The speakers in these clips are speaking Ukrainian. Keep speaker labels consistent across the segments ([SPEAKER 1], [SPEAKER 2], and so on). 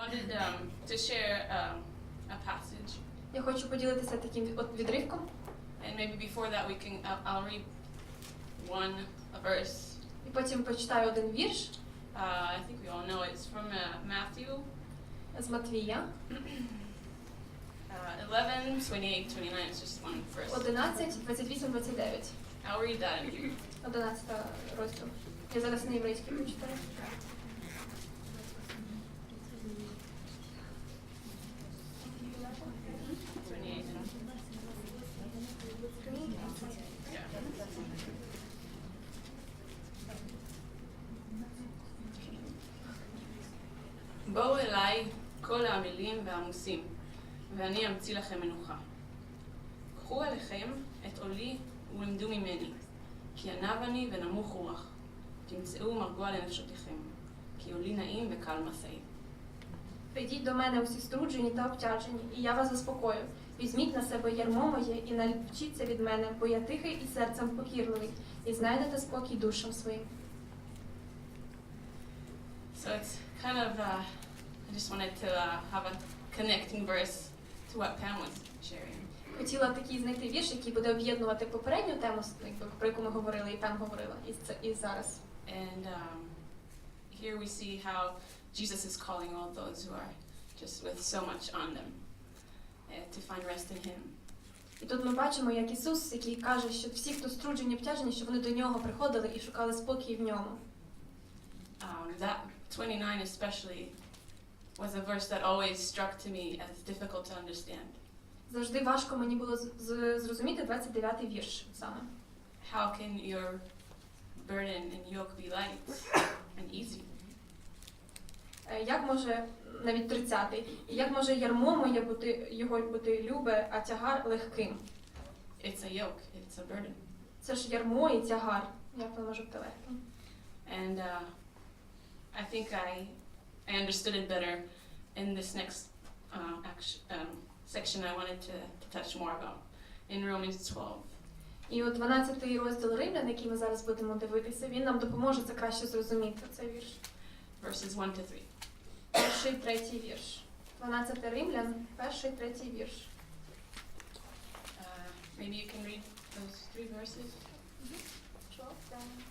[SPEAKER 1] wanted um, to share um, a passage,
[SPEAKER 2] Я хочу поділитися таким от відривком.
[SPEAKER 1] and maybe before that we can. I'll, I'll read one a verse.
[SPEAKER 2] І потім прочитаю один вірш
[SPEAKER 1] Uh, I think we all know it. it's from uh, Matthew
[SPEAKER 2] з Матвія,
[SPEAKER 1] uh, 11, 28, 29. It's just one verse.
[SPEAKER 2] 11, 28, 29.
[SPEAKER 1] I'll read that in Hebrew.
[SPEAKER 2] 11 розділ. Я зараз на єврейській прочитаю.
[SPEAKER 1] כל העמלים והעמוסים, ואני אמציא לכם מנוחה. קחו עליכם את עולי ולמדו ממני, כי ענב אני ונמוך רוח. תמצאו מרגוע לנפשותיכם, כי עולי נעים וקל משאי.
[SPEAKER 2] Прийдіть до мене усі струджені та обтяжені, і я вас заспокою. Візьміть на себе ярмо моє і навчіться від мене, бо я тихий і серцем покірливий, і знайдете спокій душам своїм.
[SPEAKER 1] So it's kind of, uh, I just wanted to uh, have a connecting verse to what Pam was sharing.
[SPEAKER 2] Хотіла такий знайти вірш, який буде об'єднувати попередню тему, якби, про яку ми говорили, і там говорила, і, це, і зараз.
[SPEAKER 1] And um, here we see how Jesus is calling all those who are just with so much on them uh, to find rest in Him.
[SPEAKER 2] І тут ми бачимо, як Ісус, який каже, що всі, хто струджені, обтяжені, що вони до нього приходили і шукали спокій в ньому.
[SPEAKER 1] Um, that 29 especially was a verse that always struck to me as difficult to understand.
[SPEAKER 2] Завжди важко мені було зрозуміти 29-й вірш саме.
[SPEAKER 1] How can your burden and yoke be light and easy?
[SPEAKER 2] Е, Як може навіть 30-й, і як може ярмо моє бути його бути любе, а тягар легким?
[SPEAKER 1] It's a yoke, it's a burden.
[SPEAKER 2] Це ж ярмо і тягар. Як воно може бути легким?
[SPEAKER 1] And uh, I think I, I understood it better in this next uh, action, um, section I wanted to, to touch more about in Romans 12.
[SPEAKER 2] І от 12-й розділ Римлян, який ми зараз будемо дивитися, він нам допоможе це краще зрозуміти. Цей вірш.
[SPEAKER 1] verses 1 to 3.
[SPEAKER 2] Перший, третій вірш. 12 Римлян, перший, третій вірш.
[SPEAKER 1] Uh, maybe you can read those three verses? Or 12?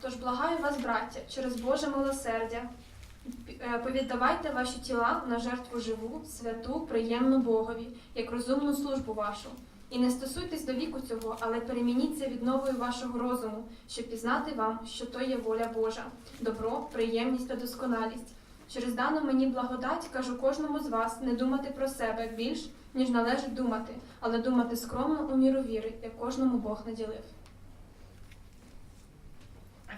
[SPEAKER 2] Тож благаю вас, браття, через Боже милосердя, е, повіддавайте ваші тіла на жертву живу, святу, приємну Богові, як розумну службу вашу. І не стосуйтесь до віку цього, але перемініться відновою вашого розуму, щоб пізнати вам, що то є воля Божа, добро, приємність та досконалість. Через дану мені благодать кажу кожному з вас не думати про себе більш, ніж належить думати, але думати скромно у міру віри, як кожному Бог наділив.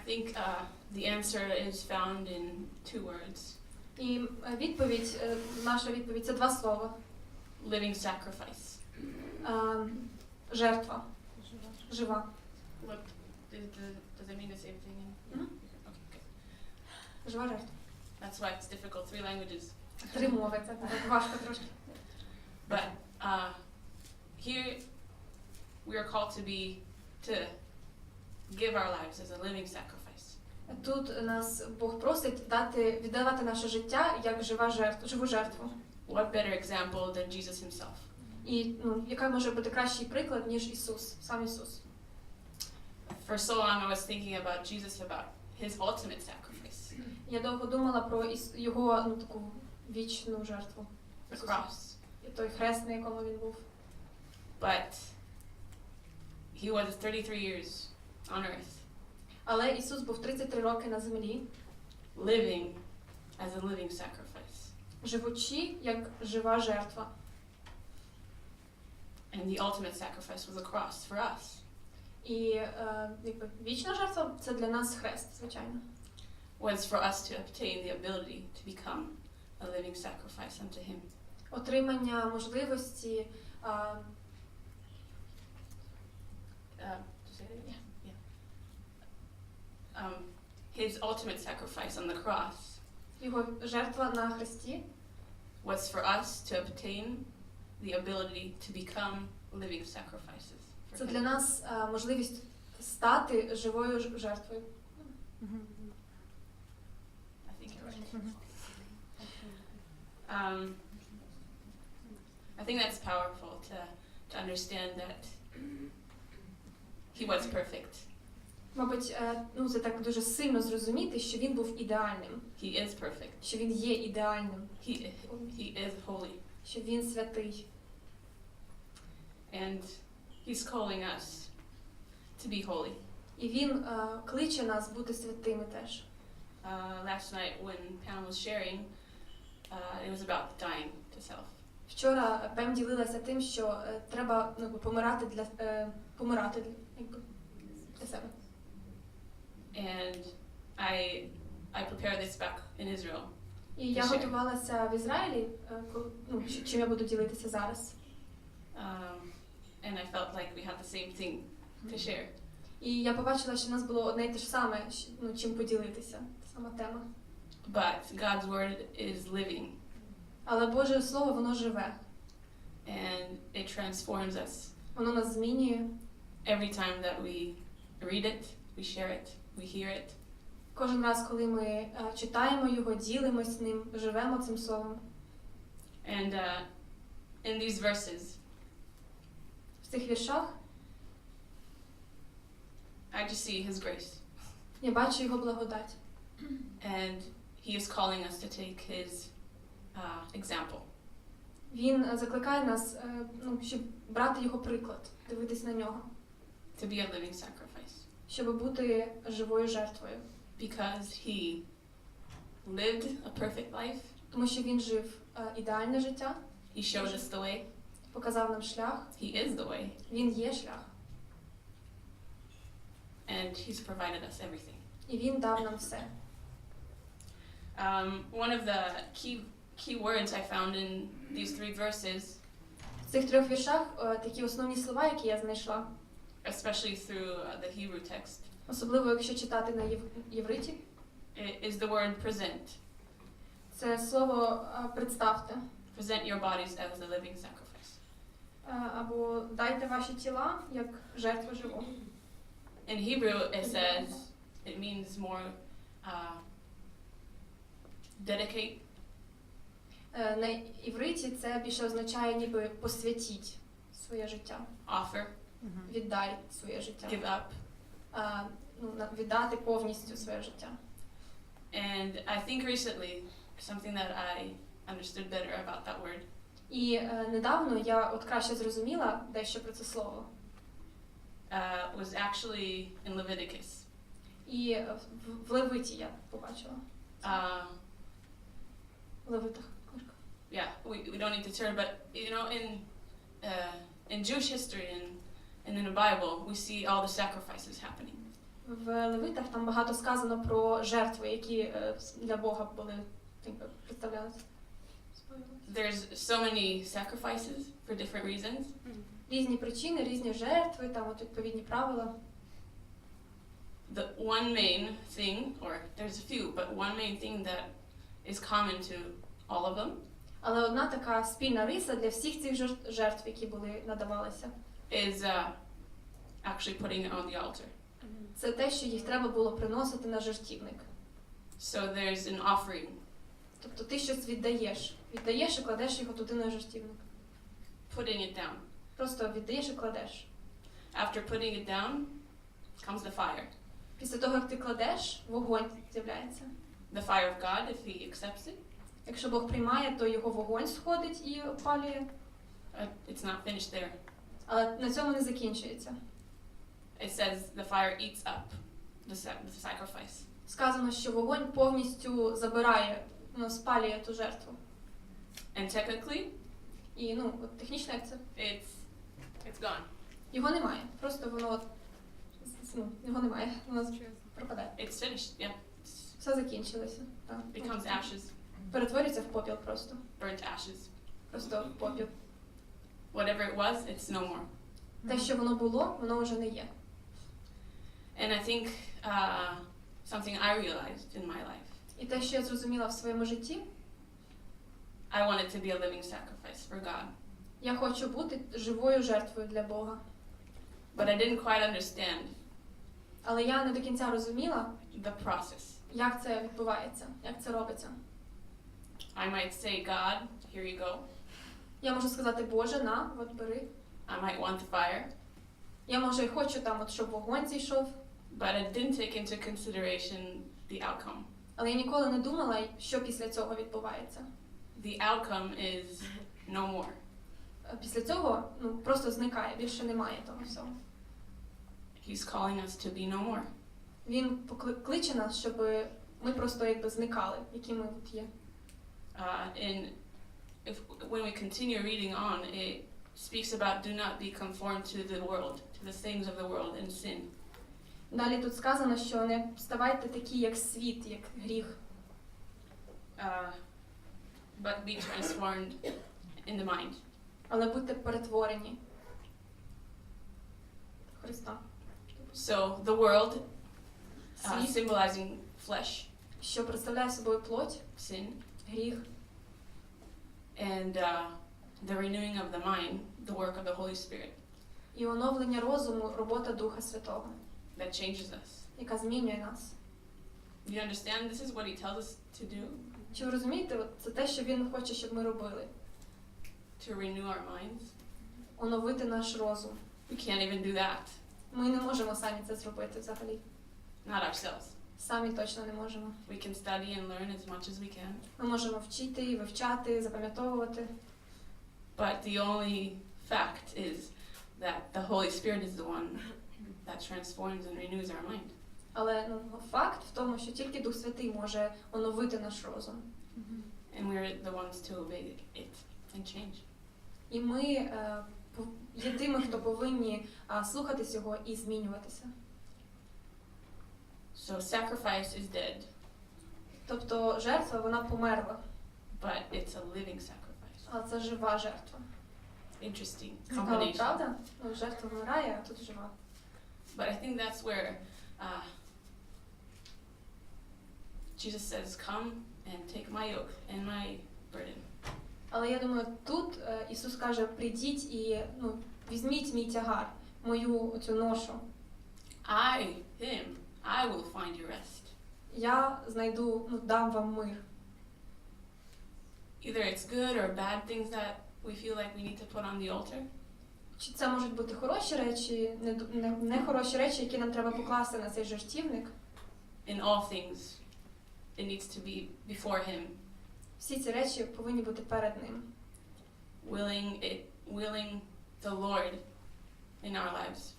[SPEAKER 1] I think uh, the answer is found in two words
[SPEAKER 2] І е, відповідь, е, наша відповідь це два слова:
[SPEAKER 1] living sacrifice.
[SPEAKER 2] Е, жертва, жива.
[SPEAKER 1] What does, does it mean the same thing? In,
[SPEAKER 2] Mhm.
[SPEAKER 1] Okay, good.
[SPEAKER 2] Жива жертва.
[SPEAKER 1] That's why it's difficult. Three languages.
[SPEAKER 2] Три мови, це так важко трошки.
[SPEAKER 1] But uh, here we are called to be to give our lives as a living sacrifice.
[SPEAKER 2] Тут нас Бог просить дати віддавати наше життя як жива жертва, живу жертву.
[SPEAKER 1] What better example than Jesus himself?
[SPEAKER 2] І ну, яка може бути кращий приклад, ніж Ісус, сам Ісус.
[SPEAKER 1] For so long, I was thinking about Jesus, about his ultimate sacrifice,
[SPEAKER 2] Я довго думала про його ну, таку вічну жертву.
[SPEAKER 1] the cross.
[SPEAKER 2] І той хрест, на якому він був.
[SPEAKER 1] But he was 33 years on earth,
[SPEAKER 2] Але Ісус був 33 роки на землі,
[SPEAKER 1] living as a living sacrifice.
[SPEAKER 2] живучи як жива жертва.
[SPEAKER 1] And the ultimate sacrifice was a cross for us.
[SPEAKER 2] І е, якби вічна жертва це для нас хрест, звичайно.
[SPEAKER 1] Was for us to obtain the ability to become a living sacrifice unto him.
[SPEAKER 2] Отримання можливості е,
[SPEAKER 1] his ultimate sacrifice on the cross
[SPEAKER 2] його жертва на хресті
[SPEAKER 1] was for us to obtain the ability to become living sacrifices. for
[SPEAKER 2] це
[SPEAKER 1] him.
[SPEAKER 2] для нас е, можливість стати живою ж- жертвою.
[SPEAKER 1] Um, I think that's powerful to, to understand that he was perfect.
[SPEAKER 2] Мабуть, е, ну це так дуже сильно зрозуміти, що він був ідеальним,
[SPEAKER 1] He is perfect.
[SPEAKER 2] що він є ідеальним,
[SPEAKER 1] He, he is holy.
[SPEAKER 2] що він святий.
[SPEAKER 1] And he's calling us to be holy.
[SPEAKER 2] І він е, кличе нас бути святими теж.
[SPEAKER 1] Uh, last night when Pam was sharing, uh, it was about dying to self.
[SPEAKER 2] Вчора Пем ділилася тим, що е, треба ну, помирати для е, помирати якби, для себе.
[SPEAKER 1] And I, I prepared this back in Israel.
[SPEAKER 2] І я
[SPEAKER 1] Ще.
[SPEAKER 2] готувалася в Ізраїлі, е, коли- ну, щ- чим я буду ділитися зараз.
[SPEAKER 1] Um, and I felt like we had the same thing to share.
[SPEAKER 2] І я побачила, що в нас було одне і те ж саме, щ- ну, чим поділитися. Та Сама тема.
[SPEAKER 1] But God's word is living
[SPEAKER 2] Але Боже Слово, воно живе.
[SPEAKER 1] and it transforms us.
[SPEAKER 2] Воно нас змінює.
[SPEAKER 1] Every time that we read it, we share it, We hear it,
[SPEAKER 2] Кожен раз, коли ми е, читаємо його, ділимось ним, живемо цим словом.
[SPEAKER 1] and uh, in these verses,
[SPEAKER 2] В цих віршах
[SPEAKER 1] I just see His grace,
[SPEAKER 2] я бачу його благодать.
[SPEAKER 1] and He is calling us to take His uh, example.
[SPEAKER 2] Він е, закликає нас, е, ну, щоб брати його приклад, дивитись на нього,
[SPEAKER 1] to be a living sacrifice
[SPEAKER 2] щоб бути живою жертвою.
[SPEAKER 1] because he lived a perfect life.
[SPEAKER 2] Тому що він жив е, ідеальне життя,
[SPEAKER 1] He showed us the way.
[SPEAKER 2] показав нам шлях.
[SPEAKER 1] He is the way,
[SPEAKER 2] Він є шлях,
[SPEAKER 1] and he's provided us everything.
[SPEAKER 2] і він дав нам все.
[SPEAKER 1] Um, one of the key key words I found in these three verses,
[SPEAKER 2] В цих трьох віршах е, такі основні слова, які я знайшла,
[SPEAKER 1] especially through uh, the Hebrew text,
[SPEAKER 2] особливо якщо читати на єв- євриті,
[SPEAKER 1] i- is the word present.
[SPEAKER 2] це слово е, представте
[SPEAKER 1] Present your bodies as a living sacrifice.
[SPEAKER 2] е, або дайте ваші тіла як жертву живу.
[SPEAKER 1] In Hebrew, it says it means more uh, dedicate,
[SPEAKER 2] Е, На івриті це більше означає ніби посвятіть своє життя,
[SPEAKER 1] offer,
[SPEAKER 2] віддай своє життя,
[SPEAKER 1] give up.
[SPEAKER 2] Е, ну, на- віддати повністю своє життя.
[SPEAKER 1] And I think recently, something that I understood better about that word
[SPEAKER 2] І е, недавно я от краще зрозуміла дещо про це слово.
[SPEAKER 1] uh, was actually in Leviticus.
[SPEAKER 2] І е, в, в Левиті я побачила.
[SPEAKER 1] Uh,
[SPEAKER 2] В Левитах. книжка.
[SPEAKER 1] yeah, we, we don't need to turn, but you know, in uh, in Jewish history and and in the Bible, we see all the sacrifices happening.
[SPEAKER 2] В Левитах там багато сказано про жертви, які е, для Бога були представлялися.
[SPEAKER 1] There's so many sacrifices for different reasons,
[SPEAKER 2] Різні причини, різні жертви, там от відповідні правила.
[SPEAKER 1] the one main thing, or there's a few, but one main thing that is common to all of them
[SPEAKER 2] Але одна така спільна риса для всіх цих жертв, які були надавалися,
[SPEAKER 1] is uh, actually putting it on the altar.
[SPEAKER 2] це те, що їх треба було приносити на жертівник.
[SPEAKER 1] So there's an offering,
[SPEAKER 2] Тобто ти щось віддаєш, віддаєш і кладеш його туди на жертівник.
[SPEAKER 1] putting it down.
[SPEAKER 2] Просто віддаєш і кладеш.
[SPEAKER 1] After putting it down comes the fire.
[SPEAKER 2] Після того, як ти кладеш, вогонь з'являється.
[SPEAKER 1] The fire of God, if He accepts it.
[SPEAKER 2] Якщо Бог приймає, то його вогонь сходить і опалює.
[SPEAKER 1] Uh, it's not finished there.
[SPEAKER 2] Але на цьому не закінчується.
[SPEAKER 1] It says the fire eats up the, sa- the sacrifice.
[SPEAKER 2] Сказано, що вогонь повністю забирає, ну, спалює ту жертву.
[SPEAKER 1] And technically,
[SPEAKER 2] І ну, от технічно як це
[SPEAKER 1] it's it's gone.
[SPEAKER 2] його немає. Просто воно от, з- ну, його немає. Воно пропадає.
[SPEAKER 1] It's finished. Yeah, it's,
[SPEAKER 2] Все закінчилося. Так.
[SPEAKER 1] becomes ashes,
[SPEAKER 2] Перетворюється в попіл просто.
[SPEAKER 1] burnt ashes.
[SPEAKER 2] Просто в попіл.
[SPEAKER 1] Whatever it was, it's no more.
[SPEAKER 2] Те, що воно було, воно вже не є.
[SPEAKER 1] And I think uh, something I realized in my life,
[SPEAKER 2] І те, що я зрозуміла в своєму житті,
[SPEAKER 1] I wanted to be a living sacrifice for God,
[SPEAKER 2] я хочу бути живою жертвою для Бога.
[SPEAKER 1] but I didn't quite understand
[SPEAKER 2] Але я не до кінця розуміла
[SPEAKER 1] the process
[SPEAKER 2] Як це відбувається? Як це робиться?
[SPEAKER 1] I might say, God, here you go.
[SPEAKER 2] Я можу сказати, Боже, на, от бери.
[SPEAKER 1] I might want the fire,
[SPEAKER 2] Я може і хочу там, от щоб вогонь зійшов,
[SPEAKER 1] but I didn't take into consideration the outcome.
[SPEAKER 2] але я ніколи не думала, що після цього відбувається.
[SPEAKER 1] The outcome is no more.
[SPEAKER 2] Е, Після цього ну просто зникає, більше немає того всього.
[SPEAKER 1] He's calling us to be no more.
[SPEAKER 2] Він покли- кличе нас, щоб ми просто якби зникали, які ми от є.
[SPEAKER 1] Uh, and if when we continue reading on, it speaks about do not be conformed to the world, to the things of the world and sin.
[SPEAKER 2] Далі тут сказано, що не ставайте такі, як світ, як гріх,
[SPEAKER 1] Uh, but be transformed in the mind.
[SPEAKER 2] але будьте перетворені. Христа.
[SPEAKER 1] So the world, uh,
[SPEAKER 2] Світ,
[SPEAKER 1] symbolizing flesh,
[SPEAKER 2] що представляє собою плоть,
[SPEAKER 1] sin,
[SPEAKER 2] гріх,
[SPEAKER 1] and uh, the renewing of the mind, the work of the Holy Spirit
[SPEAKER 2] і оновлення розуму, робота Духа Святого,
[SPEAKER 1] that changes us.
[SPEAKER 2] яка змінює нас.
[SPEAKER 1] You understand? This is what He tells us to do
[SPEAKER 2] Чи ви розумієте, от це те, що він хоче, щоб ми робили?
[SPEAKER 1] to renew our minds.
[SPEAKER 2] Оновити наш розум.
[SPEAKER 1] We can't even do that,
[SPEAKER 2] Ми не можемо самі це зробити взагалі.
[SPEAKER 1] not ourselves.
[SPEAKER 2] Самі точно не можемо.
[SPEAKER 1] We can study and learn as much as we can,
[SPEAKER 2] Ми можемо вчити, і вивчати, запам'ятовувати.
[SPEAKER 1] but the only fact is that the Holy Spirit is the one that transforms and renews our mind.
[SPEAKER 2] Але ну, факт в тому, що тільки Дух Святий може оновити наш розум.
[SPEAKER 1] And we're the ones to obey it and change.
[SPEAKER 2] І ми е, є тими, хто повинні а, слухатись його і змінюватися.
[SPEAKER 1] So sacrifice is dead,
[SPEAKER 2] Тобто жертва вона померла,
[SPEAKER 1] but it's a living sacrifice.
[SPEAKER 2] але це жива жертва.
[SPEAKER 1] Interesting
[SPEAKER 2] Цікаво,
[SPEAKER 1] combination.
[SPEAKER 2] правда? Ну, жертва вмирає, а тут жива.
[SPEAKER 1] But I think that's where uh, Jesus says, Come and take my yoke and my burden.
[SPEAKER 2] Але я думаю, тут е, Ісус каже: прийдіть і ну, візьміть мій тягар, мою цю ношу.
[SPEAKER 1] I, Him, I will find you rest.
[SPEAKER 2] Я знайду, ну, дам вам мир.
[SPEAKER 1] Either it's good or bad things that we feel like we need to put on the altar,
[SPEAKER 2] Чи це можуть бути хороші речі, не, не, не хороші речі, які нам треба покласти на цей жертівник.
[SPEAKER 1] in all things, it needs to be before Him,
[SPEAKER 2] Всі ці речі повинні бути перед ним.
[SPEAKER 1] willing it, willing the Lord in our lives
[SPEAKER 2] Е,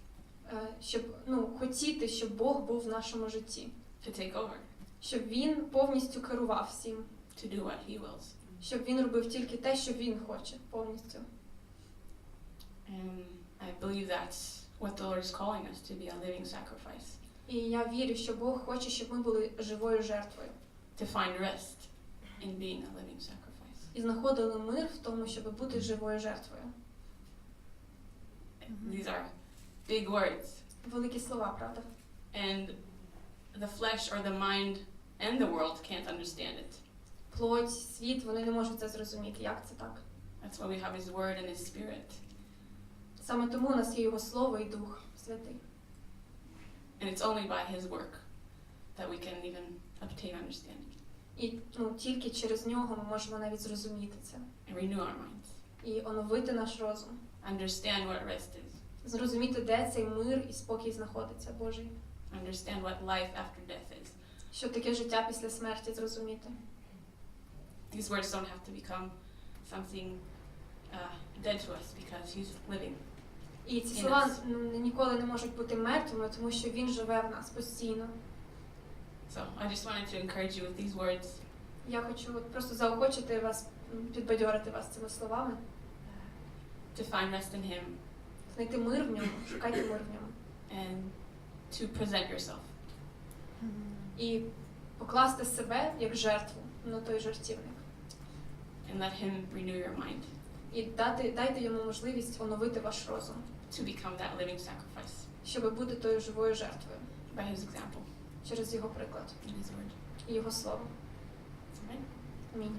[SPEAKER 2] Щоб ну, хотіти, щоб Бог був в нашому житті,
[SPEAKER 1] to take over,
[SPEAKER 2] щоб він повністю керував всім,
[SPEAKER 1] to do what He wills.
[SPEAKER 2] щоб він робив тільки те, що він хоче, повністю.
[SPEAKER 1] And I believe that's what the Lord is calling us to be a living sacrifice,
[SPEAKER 2] І я вірю, що Бог хоче, щоб ми були живою жертвою
[SPEAKER 1] to find rest in being a living sacrifice.
[SPEAKER 2] і знаходили мир в тому, щоб бути живою жертвою.
[SPEAKER 1] These are big words,
[SPEAKER 2] Великі слова, правда?
[SPEAKER 1] and the flesh or the mind and the world can't understand it.
[SPEAKER 2] Плоть, світ, вони не можуть це зрозуміти. Як це так?
[SPEAKER 1] That's why we have His Word and His Spirit.
[SPEAKER 2] Саме тому у нас є його слово і Дух Святий.
[SPEAKER 1] And it's only by His work that we can even obtain understanding
[SPEAKER 2] І ну, тільки через нього ми можемо навіть зрозуміти це
[SPEAKER 1] and renew our minds.
[SPEAKER 2] і оновити наш розум,
[SPEAKER 1] Understand what rest is.
[SPEAKER 2] Зрозуміти, де цей мир і спокій знаходиться, Божий.
[SPEAKER 1] Understand what life after death is.
[SPEAKER 2] Що таке життя після смерті зрозуміти.
[SPEAKER 1] These words don't have to become something uh, dead to us because He's living.
[SPEAKER 2] І ці слова ну, ніколи не можуть бути мертвими, тому що він живе в нас постійно.
[SPEAKER 1] So I just wanted to encourage you with these words
[SPEAKER 2] Я хочу просто заохочити вас, підбадьорити вас цими словами,
[SPEAKER 1] to find rest in Him
[SPEAKER 2] знайти мир в ньому, шукайте мир в ньому.
[SPEAKER 1] and to present yourself.
[SPEAKER 2] І покласти себе як жертву на той жертівник.
[SPEAKER 1] and let Him renew your mind
[SPEAKER 2] І дати, дайте йому можливість оновити ваш розум,
[SPEAKER 1] to become that living sacrifice
[SPEAKER 2] щоб бути тою живою жертвою
[SPEAKER 1] by His example
[SPEAKER 2] через його приклад
[SPEAKER 1] and His word.
[SPEAKER 2] і його слово. Амінь.